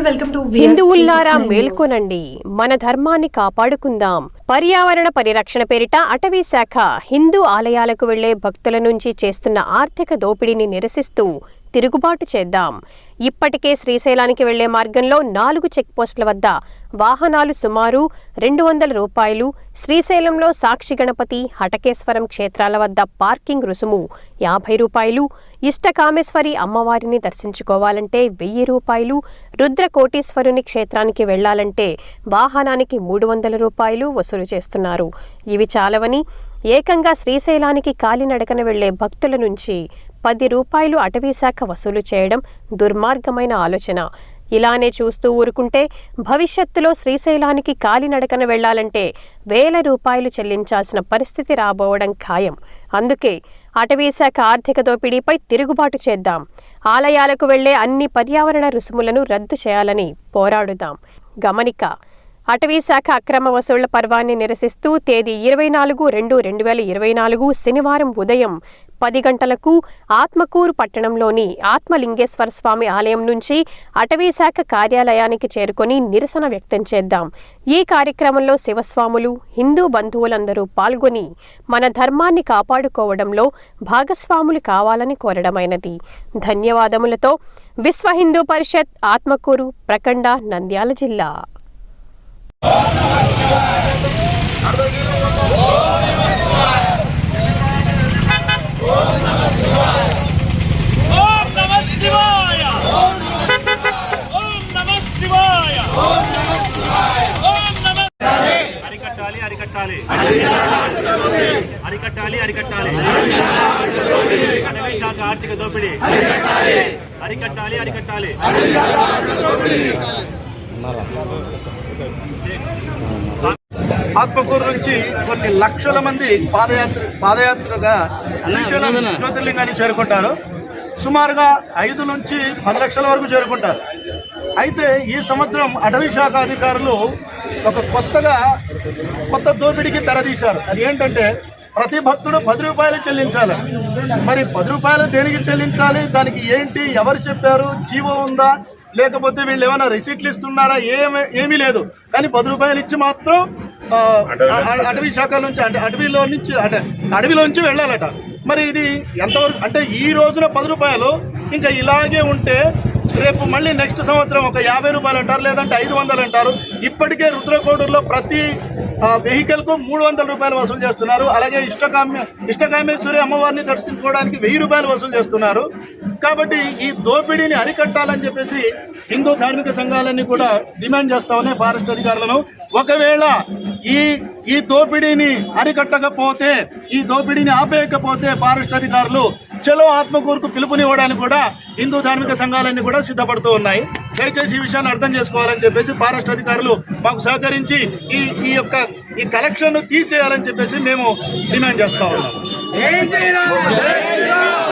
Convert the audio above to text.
Welcome to హిందువుల్లారా మేల్కొనండి. మన ధర్మాన్ని కాపాడుకుందాం. పర్యావరణ పరిరక్షణ పేరిట అటవీ శాఖ హిందూ ఆలయాలకు వెళ్ళే భక్తుల నుంచి చేస్తున్న ఆర్థిక దోపిడీని నిరసిస్తూ తిరుగుబాటు చేద్దాం. ఇప్పటికే శ్రీశైలానికి వెళ్ళే మార్గంలో నాలుగు చెక్పోస్టుల వద్ద వాహనాలు సుమారు రెండు వందల రూపాయలు శ్రీశైలంలో సాక్షి గణపతి హటకేశ్వరం క్షేత్రాల వద్ద పార్కింగ్ రుసుము యాభై రూపాయలు ఇష్టకామేశ్వరి అమ్మవారిని దర్శించుకోవాలంటే వెయ్యి రూపాయలు రుద్ర కోటీశ్వరుని క్షేత్రానికి వెళ్ళాలంటే వాహనానికి మూడు వందల రూపాయలు వసూలు చేస్తున్నారు. ఇవి చాలవని ఏకంగా శ్రీశైలానికి కాలినడకన వెళ్ళే భక్తుల నుంచి పది రూపాయలు అటవీశాఖ వసూలు చేయడం దుర్మార్గమైన ఆలోచన. ఇలానే చూస్తూ ఊరుకుంటే భవిష్యత్తులో శ్రీశైలానికి కాలినడకన వెళ్ళాలంటే వేల రూపాయలు చెల్లించాల్సిన పరిస్థితి రాబోవడం ఖాయం. అందుకే అటవీశాఖ ఆర్థిక దోపిడీపై తిరుగుబాటు చేద్దాం. ఆలయాలకు వెళ్ళే అన్ని పర్యావరణ రుసుములను రద్దు చేయాలని పోరాడుదాం. గమనిక అటవీశాఖ అక్రమ వసూళ్ళ పర్వాన్ని నిరసిస్తూ తేదీ ఇరవై నాలుగు రెండు రెండు వేల ఇరవై నాలుగు శనివారం ఉదయం పది గంటలకు ఆత్మకూరు పట్టణంలోని ఆత్మలింగేశ్వర స్వామి ఆలయం నుంచి అటవీశాఖ కార్యాలయానికి చేరుకొని నిరసన వ్యక్తం చేద్దాం. ఈ కార్యక్రమంలో శివస్వాములు హిందూ బంధువులందరూ పాల్గొని మన ధర్మాన్ని కాపాడుకోవడంలో భాగస్వాములు కావాలని కోరడమైనది. ధన్యవాదములతో విశ్వ హిందూ పరిషత్ ఆత్మకూరు ప్రకండ నంద్యాల జిల్లా. అరికట్టాలి. అరికట్టాలి అరికట్టాలి. అటవీ శాఖ ఆర్థిక దోపిడీ. అరికట్టాలి అరికట్టాలి. ఆత్మకూరు నుంచి కొన్ని లక్షల మంది పాదయాత్ర పాదయాత్రగా జ్యోతిర్లింగాన్ని చేరుకుంటారు. సుమారుగా ఐదు నుంచి పది లక్షల వరకు చేరుకుంటారు. అయితే ఈ సంవత్సరం అటవీ శాఖ అధికారులు ఒక కొత్తగా కొత్త దోపిడీకి తెరదీశారు అది ఏంటంటే ప్రతి భక్తుడు పది రూపాయలు చెల్లించాలి. మరి పది రూపాయలు దేనికి చెల్లించాలి? దానికి ఏంటి? ఎవరు చెప్పారు? జీవో ఉందా? లేకపోతే వీళ్ళు ఏమైనా రిసీట్లు ఇస్తున్నారా? ఏమే ఏమీ లేదు. కానీ పది రూపాయలు ఇచ్చి మాత్రం అటవీ శాఖ నుంచి అంటే అటవీలో నుంచి అంటే అడవిలోంచి వెళ్ళాలట. మరి ఇది ఎంతవరకు అంటే ఈ రోజున పది రూపాయలు ఇంకా ఇలాగే ఉంటే రేపు మళ్ళీ నెక్స్ట్ సంవత్సరం ఒక యాభై రూపాయలు అంటారు లేదంటే ఐదు వందలు అంటారు. ఇప్పటికే రుద్రకోడూరులో ప్రతి వెహికల్కు మూడు వందల రూపాయలు వసూలు చేస్తున్నారు. అలాగే ఇష్టకామ్య ఇష్టకామేశ్వరి అమ్మవారిని దర్శించుకోవడానికి వెయ్యి రూపాయలు వసూలు చేస్తున్నారు. కాబట్టి ఈ దోపిడీని అరికట్టాలని చెప్పేసి హిందూ ధార్మిక సంఘాలన్నీ కూడా డిమాండ్ చేస్తా ఉన్నాయి ఫారెస్ట్ అధికారులను. ఒకవేళ ఈ ఈ దోపిడీని అరికట్టకపోతే ఈ దోపిడీని ఆపేయకపోతే ఫారెస్ట్ అధికారులు చలో ఆత్మకూరుకు పిలుపునివ్వడానికి కూడా హిందూ ధార్మిక సంఘాలన్నీ కూడా సిద్ధపడుతూ ఉన్నాయి. దయచేసి ఈ విషయాన్ని అర్థం చేసుకోవాలని చెప్పేసి ఫారెస్ట్ అధికారులు మాకు సహకరించి ఈ ఈ యొక్క ఈ కలెక్షన్ తీసేయాలని చెప్పేసి మేము డిమాండ్ చేస్తా ఉన్నాం.